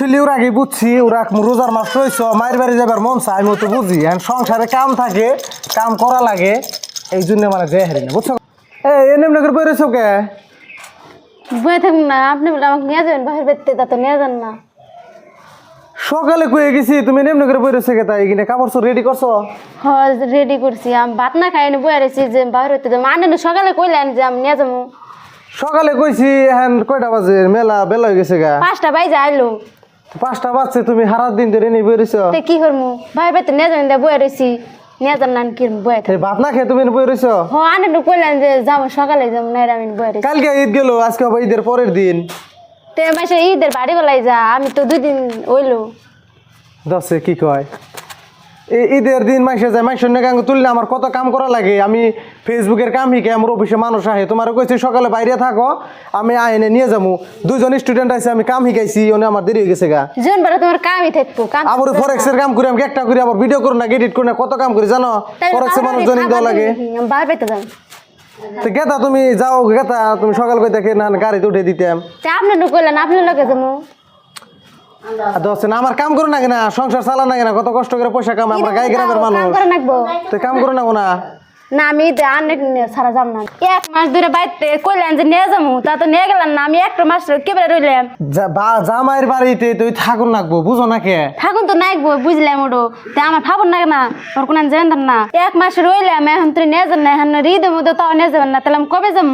Actually ওরা আগে বুঝছি ওরা রোজার মাস রয়েছে মায়ের বাড়ি যাবার মন চায় আমি তো বুঝি। এখন সংসারে কাম থাকে কাম করা লাগে এই জন্য মানে যে হারি না বুঝছ? এই এনে করে বেরোছো কে? থাকুন না আপনি বলে আমাকে নিয়ে যাবেন বাহির বেরতে তা তো নিয়ে যান না। সকালে কয়ে গেছি তুমি এমনি করে বেরোছো কে তাই কিনে কাপড় চোর রেডি করছ? হল রেডি করছি আমি ভাত না খাইনি বয়ে রয়েছি যে হতে যাব। আনে সকালে কইলেন যে আমি নিয়ে যাব। সকালে কইছি এখন কয়টা বাজে? মেলা বেলা হয়ে গেছে গা। পাঁচটা বাইজে আইলো। পাঁচটা বাজছে তুমি সারা দিন ধরে নিয়ে বেরোছো তো কি করব ভাই ভাই তো নে দিয়ে বয়ে রয়েছি নিয়ে যান না কি বয়ে থাকি। এই ভাত না খেয়ে তুমি বেরোছো হ আনে কইলেন যে যাব সকালে যাব না আমি কালকে ঈদ গেল আজকে হবে ঈদের পরের দিন। তে মাসে ঈদের বাড়ি বেলায় যা আমি তো দুই দিন ওইলো। দশে কি কয়? ঈদের দিন মাসে যায় মাসের নাকি তুললে আমার কত কাম করা লাগে। আমি ফেসবুকের কাম শিখে আমার অফিসে মানুষ আহে। তোমার কইছি সকালে বাইরে থাকো আমি আইনে নিয়ে যাব দুজন স্টুডেন্ট আছে আমি কাম শিখাইছি ওনে আমার দেরি হয়ে গেছে গা। জীবন বেলা তোমার কামই থাকব কাম আবার ফরেক্সের কাম করি আমি একটা করি আবার ভিডিও করি না এডিট করি না কত কাম করি জানো? ফরেক্সের মানুষ জনিং দেওয়া লাগে। বেরতে যাব তো গেতা তুমি যাও গেতা তুমি সকাল কই দেখে না গাড়িতে উঠে দিতাম। তা আপনি কইলেন আপনি লগে যাব আর আমার কাম করো না কেনা সংসার চালা না কেনা কত কষ্ট করে পয়সা কাম আমরা গাই গ্রামের মানুষ। কাম করে নাকবো তো কাম করো না না। না আমি আনে সারা যাব না। এক মাস ধরে বাড়িতে কইলেন যে নিয়ে যাব তা তো নিয়ে গেলেন না আমি একটা মাস কেবলে রইলাম? জামাইয়ের বাড়িতে তুই থাকুন নাকবো বুঝো না কে? থাকুন তো নাই গো বুঝলাম ওটো তা আমার ভাবুন না না ওর কোনো জানেন না। এক মাস রইলাম এখন তুই নিয়ে যান না এখন ঈদের মধ্যে তাও নিয়ে যাবেন না তাহলে আমি কবে যাব?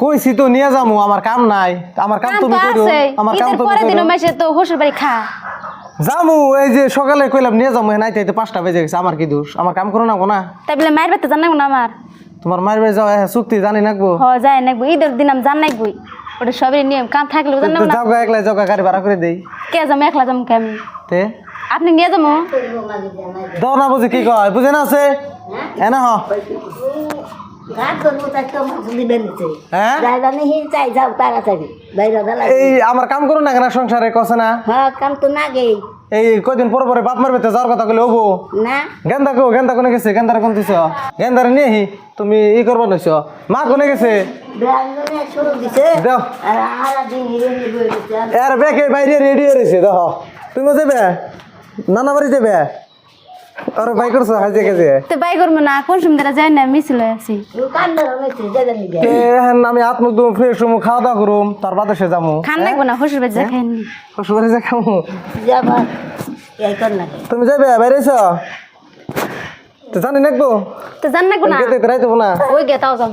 কইছি তো নিয়ে যাব আমার কাম নাই। আমার কাম তুমি তো করো আমার কাম তুমি পরের দিন মাসে তো শ্বশুর বাড়ি খা। যামু এই যে সকালে কইলাম নিয়ে যাব নাইতে নাইতে পাঁচটা বেজে গেছে আমার কি দোষ? আমার কাম করো না গো না। তাই বলে মায়ের বাড়িতে জানাব না আমার? তোমার মায়ের বাড়ি যাও হ্যাঁ চুক্তি জানি নাকবো। হ যায় নাকবো ঈদের দিন আমি জান নাকবই ওটা সবই নিয়ম কাম থাকলে জানাব না। যাও গা একলাই যাও গাড়ি ভাড়া করে দেই। কে যাব একলা যাব কে আমি? তে? আপনি নিয়ে যাব দাও না বুঝি কি কয় বুঝে না আছে? হ তো হ্যাঁ যাইবা নেই এই আমার কাম করো না কেনা সংসারে কছে না? হ্যাঁ কাম তো না গেই এই কয়দিন পরে পরে বাপ মারবে তো যাওয়ার কথা কইলে হব? না। গেন্দা কো গেন্দা কোনে গেছে? গেন্দার কোন দিছ? গেন্দারে নিয়ে তুমি ই করবা নইছ মা কোনে গেছে? আর বেকে বাইরে রেডি হয়েছে দেখ তুমি যাবে নানা বাড়ি যাবে আরে বাই করছ হাজে গেছে তো বাই করব না কোন সময় যাই না মিছিল আছি। এখন আমি হাত মুখ দুম ফ্রেশ হমু খাওয়া দাওয়া করুম তার বাদে সে যামু। খান লাগবো না শ্বশুর বাড়ি যা খাইনি। শ্বশুর যা খামু? যাবা এই কর না। তুমি যাবে বাইরেছ? তো জানি নাকবো তো জান লাগবো না। গেতে রাইতে না। ওই গে তাও যাব।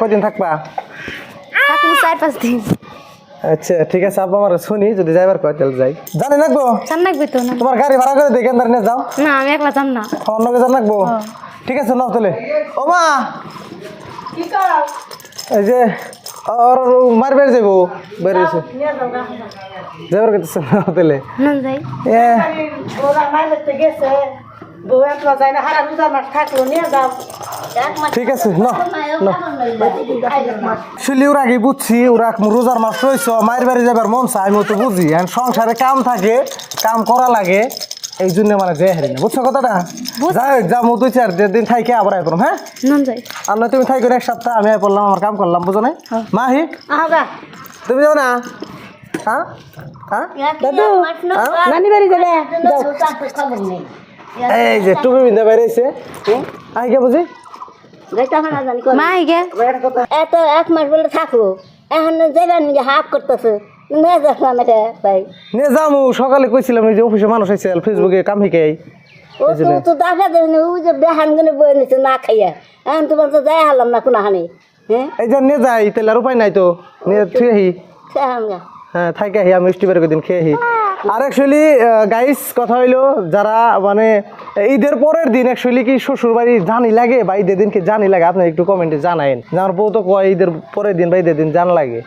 কদিন থাকবা? থাকব চার পাঁচ দিন। আচ্ছা ঠিক আছে আব্বা আমার শুনি যদি যাইবার কয় তাহলে যাই। জানি নাকবো? জান লাগবে তো না। তোমার গাড়ি ভাড়া করে দিই কেন্দ্র নিয়ে যাও। না আমি একলা যাম না। অন্য কিছু রাখব ঠিক আছে নাও তাহলে। ও মা! এই যে ওর মার বের যাব বেরিয়েছে যাবার কথা নাও তাহলে। না যাই। এ। ওরা মাইলেতে গেছে। বউ একলা যায় না হারা রোজার মাস থাকল নিয়ে যাও। ঠিক আছে না ওরা আগে বুঝছি ওরা রোজার মাস রয়েছে মায়ের বাড়ি যাবার মন চাই আমি তো বুঝি। এখন সংসারে কাম থাকে কাম করা লাগে এই জন্য মানে যে হারি না। বুঝছ কথাটা? যাই যাব দুই চার দিন থাইকে আবার আই পড়ম হ্যাঁ? না আর নয় তুমি থাই করে এক সপ্তাহ আমি আই পড়লাম আমার কাম করলাম বুঝো নাই? মাহি? তুমি যাও না? হ্যাঁ? হ্যাঁ? দাদু? নানি বাড়ি যাবে। যাও। খবর নেই। এই যে টুপি বিন্দা বাইরে বাইরেছে আই কে বুঝি। এত এক মাস বলে থাকব এখন যাবেন নিজে হাফ করতেছে নিয়ে যাস না তাই নিয়ে যামু সকালে কইছিলাম এই যে অফিসে মানুষ আইছে ফেসবুকে কাম শিখাই। ও তো তো দেখা দেবে না ওই যে বেহান গুনে বই নিছে না খাইয়া। এখন তোমার তো যাই হারলাম না কোনো হানি। হ্যাঁ? এই যে নিয়ে যাই তাহলে আর উপায় নাই তো। নিয়ে থুই আহি। খেয়ে গা। হ্যাঁ থাকি আহি আমি মিষ্টি বের দিন খেয়ে আহি। আর অ্যাকচুয়ালি গাইস কথা হইল যারা মানে ঈদের পরের দিন অ্যাকচুয়ালি কি শ্বশুর বাড়ি জানি লাগে বা ঈদের দিন কি জানি লাগে? আপনি একটু কমেন্টে জানাইন যে আমার বউ তো কয় ঈদের পরের দিন বা ঈদের দিন জান লাগে।